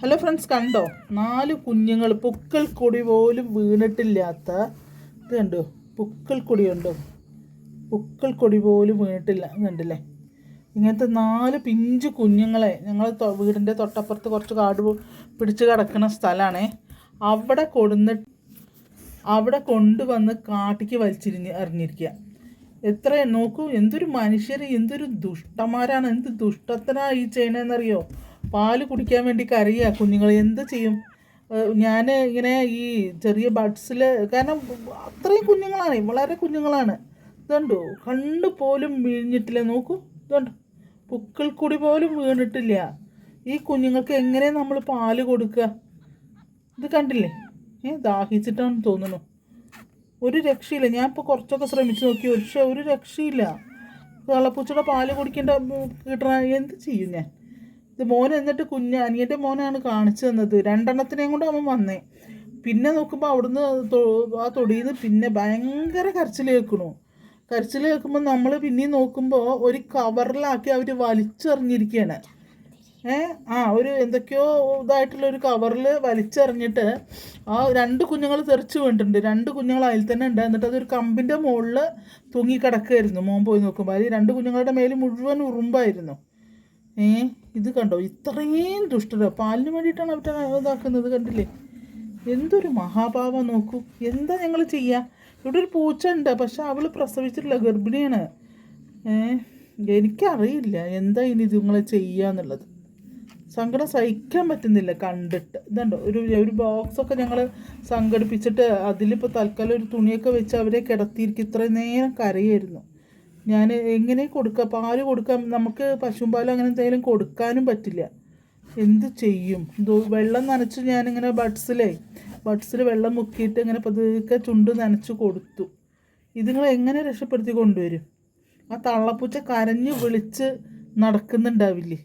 Hello friends കണ്ടോ? നാല് കുഞ്ഞുങ്ങൾ പുക്കൽ കൊടി പോലും വീണിട്ടില്ലാത്ത ഇത് കണ്ടോ? പുക്കൽ കൊടി ഉണ്ടോ പുക്കൽ കൊടി പോലും വീണിട്ടില്ല കണ്ടില്ലേ? ഇങ്ങനത്തെ നാല് പിഞ്ച് കുഞ്ഞുങ്ങളെ ഞങ്ങൾ വീടിന്റെ തൊട്ടപ്പുറത്ത് കുറച്ച് കാട് പിടിച്ച് കിടക്കുന്ന സ്ഥലമാണേ അവിടെ കൊടുന്ന് അവിടെ കൊണ്ടുവന്ന് കാട്ടിക്ക് വലിച്ചിരിഞ്ഞ് എറിഞ്ഞിരിക്കുക എത്ര നോക്കൂ എന്തൊരു മനുഷ്യർ എന്തൊരു ദുഷ്ടന്മാരാണ് എന്ത് ദുഷ്ടത്തിനാണ് ഈ ചെയ്യണതെന്നറിയോ പാൽ കുടിക്കാൻ വേണ്ടി കരയുക കുഞ്ഞുങ്ങൾ എന്ത് ചെയ്യും? ഞാൻ ഇങ്ങനെ ഈ ചെറിയ ബഡ്സിൽ കാരണം അത്രയും കുഞ്ഞുങ്ങളാണ് വളരെ കുഞ്ഞുങ്ങളാണ്. ഇതുണ്ടോ? കണ്ണു പോലും വീഴിഞ്ഞിട്ടില്ല നോക്കൂ. ഇതുണ്ട്. പുക്കൾ കൂടി പോലും വീണിട്ടില്ല. ഈ കുഞ്ഞുങ്ങൾക്ക് എങ്ങനെ നമ്മൾ പാൽ കൊടുക്കുക ഇത് കണ്ടില്ലേ? ഏ ദാഹിച്ചിട്ടാണെന്ന് തോന്നുന്നു. ഒരു രക്ഷയില്ല. ഞാൻ ഇപ്പോൾ കുറച്ചൊക്കെ ശ്രമിച്ചു നോക്കി. പക്ഷേ ഒരു രക്ഷയില്ല. വെള്ളപ്പൂച്ചയുടെ പാൽ കുടിക്കേണ്ട കിട്ടണ എന്ത് ചെയ്യും ഞാൻ? ഇത് മോൻ എന്നിട്ട് കുഞ്ഞ് അനിയന്റെ മോനാണ് കാണിച്ചു തന്നത്. രണ്ടെണ്ണത്തിനെയും കൊണ്ട് അവൻ വന്നേ. പിന്നെ നോക്കുമ്പോൾ അവിടുന്ന് ആ തൊടിയിൽ പിന്നെ ഭയങ്കര കരച്ചിൽ കേൾക്കണു. കരച്ചിൽ കേൾക്കുമ്പോൾ നമ്മൾ പിന്നെയും നോക്കുമ്പോൾ ഒരു കവറിലാക്കി അവർ വലിച്ചെറിഞ്ഞിരിക്കുകയാണ് ഏ? ആ ഒരു എന്തൊക്കെയോ ഇതായിട്ടുള്ള ഒരു കവറിൽ വലിച്ചെറിഞ്ഞിട്ട് ആ രണ്ട് കുഞ്ഞുങ്ങൾ തെറിച്ച് വീണിട്ടുണ്ട്. രണ്ട് കുഞ്ഞുങ്ങൾ അതിൽ തന്നെ ഉണ്ട്. എന്നിട്ട് അതൊരു കമ്പിന്റെ മുകളിൽ തൂങ്ങിക്കിടക്കുമായിരുന്നു മോൻ പോയി നോക്കുമ്പോൾ അതിൽ രണ്ട് കുഞ്ഞുങ്ങളുടെ മേൽ മുഴുവൻ ഉറുമ്പായിരുന്നു. ഏ? ഇത് കണ്ടോ? ഇത്രയും ദുഷ്ടത. പാലിന് വേണ്ടിയിട്ടാണ് അവർ ഇതാക്കുന്നത് കണ്ടില്ലേ? എന്തൊരു മഹാഭാവം നോക്കൂ. എന്താ ഞങ്ങൾ ചെയ്യുക ഇവിടെ ഒരു പൂച്ച ഉണ്ട് പക്ഷെ അവൾ പ്രസവിച്ചിട്ടില്ല. ഗർഭിണിയാണ്. ഏ? എനിക്കറിയില്ല. എന്താ ഇനി ഇതുങ്ങളെ ചെയ്യാന്നുള്ളത് സങ്കടം സഹിക്കാൻ പറ്റുന്നില്ല കണ്ടിട്ട്. ഇതുണ്ടോ? ഒരു ഒരു ബോക്സൊക്കെ ഞങ്ങൾ സംഘടിപ്പിച്ചിട്ട് അതിലിപ്പോൾ തൽക്കാലം ഒരു തുണിയൊക്കെ വെച്ച് അവരെ കിടത്തിയിരിക്കും. ഇത്രയും നേരം കരയായിരുന്നു. ഞാൻ എങ്ങനെ കൊടുക്കുക പാൽ കൊടുക്കാൻ നമുക്ക് പശുമ്പാലും അങ്ങനെ എന്തെങ്കിലും കൊടുക്കാനും പറ്റില്ല. എന്ത് ചെയ്യും? വെള്ളം നനച്ച് ഞാനിങ്ങനെ ബഡ്സിലേ ബഡ്സിൽ വെള്ളം മുക്കിയിട്ട് ഇങ്ങനെ പതുക്കെ ചുണ്ട് നനച്ച് കൊടുത്തു. ഇതുങ്ങൾ എങ്ങനെ രക്ഷപ്പെടുത്തി കൊണ്ടുവരും? ആ തള്ളപ്പൂച്ച കരഞ്ഞ് വിളിച്ച് നടക്കുന്നുണ്ടാവില്ലേ?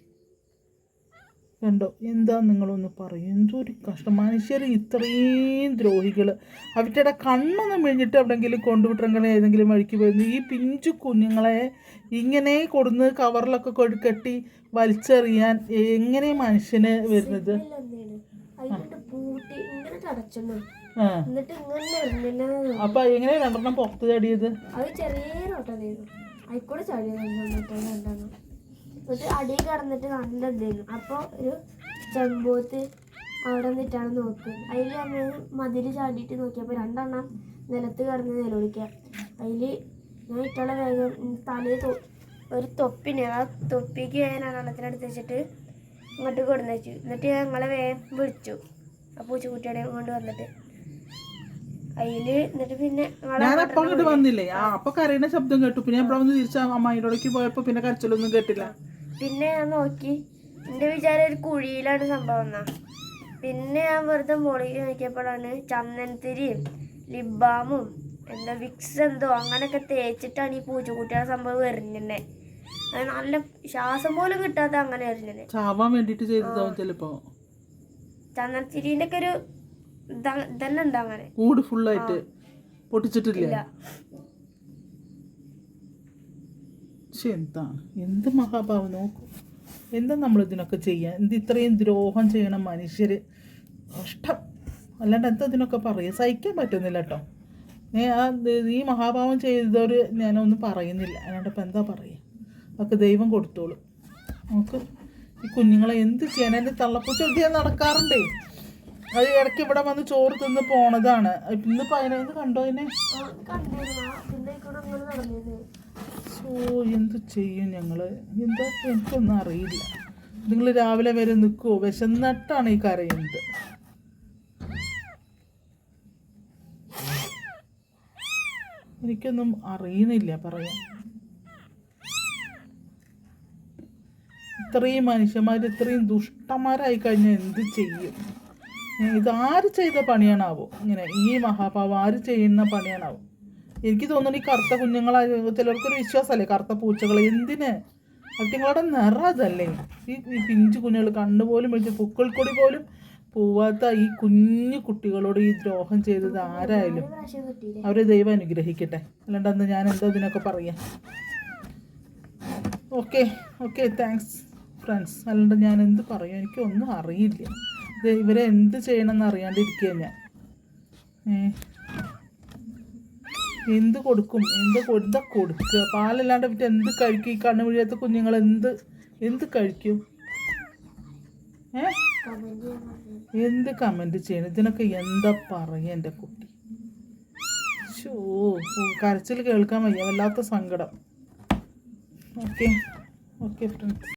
കണ്ടോ? എന്താ നിങ്ങളൊന്ന് പറയും? എന്തൊരു കഷ്ടം. മനുഷ്യർ ഇത്രയും ദ്രോഹികൾ. അവരുടെ കണ്ണൊന്നും മിഴിഞ്ഞിട്ട് എവിടെയെങ്കിലും കൊണ്ടുവിട്ടെങ്കിൽ ഏതെങ്കിലും വഴിക്ക് പോയിരുന്നു. ഈ പിഞ്ചു കുഞ്ഞുങ്ങളെ ഇങ്ങനെ കൊടുന്ന് കവറിലൊക്കെ കെട്ടി വലിച്ചെറിയാൻ എങ്ങനെ മനുഷ്യന് വരുന്നത്? അപ്പൊ എങ്ങനെ രണ്ടെണ്ണം പുറത്ത് ചാടിയത്? അത് ചെറിയ എന്നിട്ട് അടി കിടന്നിട്ട് നല്ല ഇതായിരുന്നു. അപ്പൊ ഒരു ചെമ്പോത്ത് അവിടെ നിന്നിട്ടാണ് നോക്കുക അതിൽ നമ്മൾ മതിൽ ചാടിയിട്ട് നോക്കിയപ്പോൾ രണ്ടെണ്ണം നിലത്ത് കിടന്ന് നിലവിളിക്കുക അതിൽ ഞാൻ ഇട്ടുള്ള വേഗം. തലയിൽ ഒരു തൊപ്പിനെ ആ തൊപ്പിക്ക് ഞാൻ രണ്ടെണ്ണത്തിനടുത്ത് വെച്ചിട്ട് ഇങ്ങോട്ട് കൊടുന്ന് വെച്ചു. എന്നിട്ട് ഞങ്ങളെ വേഗം വിളിച്ചു. ആ പൂച്ചക്കുട്ടിയുടെ കൊണ്ട് വന്നിട്ട്. അതിൽ എന്നിട്ട് പിന്നെ ഞാൻ അപ്പൊ അങ്ങോട്ട് വന്നില്ലേ? ആ അപ്പൊ കരയുന്ന ശബ്ദം കേട്ടു. പിന്നെ ഇവിടെ വന്ന് തിരിച്ച പോയപ്പോ പിന്നെ കരച്ചിലൊന്നും കേട്ടില്ല. പിന്നെ ഞാൻ നോക്കി. എന്റെ വിചാരം ഒരു കുഴിയിലാണ് സംഭവം എന്നാ. പിന്നെ ഞാൻ വെറുതെ മുകളിൽ നോക്കിയപ്പോഴാണ് ചന്ദനത്തിരിയും ലിബാമും എന്താ വിക്സ് എന്തോ അങ്ങനെയൊക്കെ തേച്ചിട്ടാണ് ഈ പൂച്ചക്കുട്ടിയുടെ സംഭവം എറിഞ്ഞെ അത് നല്ല ശ്വാസം പോലും കിട്ടാത്ത അങ്ങനെ എറിഞ്ഞത് ചാവാൻ വേണ്ടിട്ട് ചെയ്തതാവും ചിലപ്പോ. ചന്ദനത്തിരിന്റെ ഒക്കെ ഒരു ഇത- ഇതന്നെ ഉണ്ട് അങ്ങനെ? കൂട് ഫുള്ളായിട്ട് പൊട്ടിച്ചിട്ടില്ല? ഇല്ല എന്താണ് എന്ത് മഹാഭാവം? നോക്കൂ. എന്താ നമ്മൾ ഇതിനൊക്കെ ചെയ്യാൻ എന്ത് ഇത്രയും ദ്രോഹം ചെയ്യണം മനുഷ്യർ കഷ്ടം. അല്ലാണ്ട് എന്താ ഇതിനൊക്കെ പറയുക സഹിക്കാൻ പറ്റുന്നില്ല കേട്ടോ ഈ മഹാഭാവം ചെയ്തവർ ഞാനൊന്നും പറയുന്നില്ല. അല്ലാണ്ട് ഇപ്പം എന്താ പറയുക അതൊക്കെ ദൈവം കൊടുത്തോളൂ. നമുക്ക് ഈ കുഞ്ഞുങ്ങളെ എന്ത് ചെയ്യാൻ എന്റെ തള്ളപ്പൂച്ച നടക്കാറുണ്ടേ? അത് ഇടയ്ക്ക് ഇവിടെ വന്ന് ചോറ് തിന്ന് പോണതാണ്. ഇന്നിപ്പോ അതിനെ കണ്ടോ അതിനെ സോ എന്ത് ചെയ്യും ഞങ്ങൾ? എന്താ എനിക്കൊന്നും അറിയില്ല. നിങ്ങൾ രാവിലെ വരെ നിൽക്കുമോ വിശന്നിട്ടാണ് ഈ കരയുന്നത്. എനിക്കൊന്നും അറിയുന്നില്ല പറയാൻ. ഇത്രയും മനുഷ്യന്മാർ ഇത്രയും ദുഷ്ടന്മാരായി കഴിഞ്ഞാൽ എന്ത് ചെയ്യും? ഏ, ഇത് ആര് ചെയ്ത പണിയാണാവോ? ഇങ്ങനെ ഈ മഹാഭാവം ആര് ചെയ്യുന്ന പണിയാണാവോ? എനിക്ക് തോന്നുന്നു ഈ കറുത്ത കുഞ്ഞുങ്ങളെ ചിലർക്കൊരു വിശ്വാസമല്ലേ? കറുത്ത പൂച്ചകൾ എന്തിന്? അവറ്റങ്ങളുടെ നിറം അതല്ലേ. ഈ പിഞ്ചു കുഞ്ഞുങ്ങൾ കണ്ണുപോലും വെച്ച് കൂടി പോലും പോവാത്ത ഈ കുഞ്ഞു കുട്ടികളോട് ഈ ദ്രോഹം ചെയ്തത് ആരായാലും അവരെ ദൈവം അനുഗ്രഹിക്കട്ടെ. അല്ലാണ്ട് അന്ന് ഞാൻ എന്തോ ഇതിനൊക്കെ പറയാം. ഓക്കെ ഓക്കെ താങ്ക്സ് ഫ്രണ്ട്സ് അല്ലാണ്ട് ഞാൻ എന്ത് പറയും? എനിക്കൊന്നും അറിയില്ല. ഇവരെ എന്ത് ചെയ്യണമെന്ന് അറിയാണ്ടിരിക്കുക ഞാൻ. എന്ത് കൊടുക്കും? എന്ത് കൊടുത്ത കൊടുക്കുക? പാലല്ലാണ്ട് പിന്നെ എന്ത് കഴിക്കും? ഈ കണ്ണു വീഴാത്ത കുഞ്ഞുങ്ങൾ എന്ത് എന്ത് കഴിക്കും? എന്ത് കമന്റ് ചെയ്യണം? ഇതിനൊക്കെ എന്താ പറയുക എന്റെ കുട്ടി? ഷോ കരച്ചിൽ കേൾക്കാൻ വയ്യ. വല്ലാത്ത സങ്കടം. ഓക്കെ. Okay friends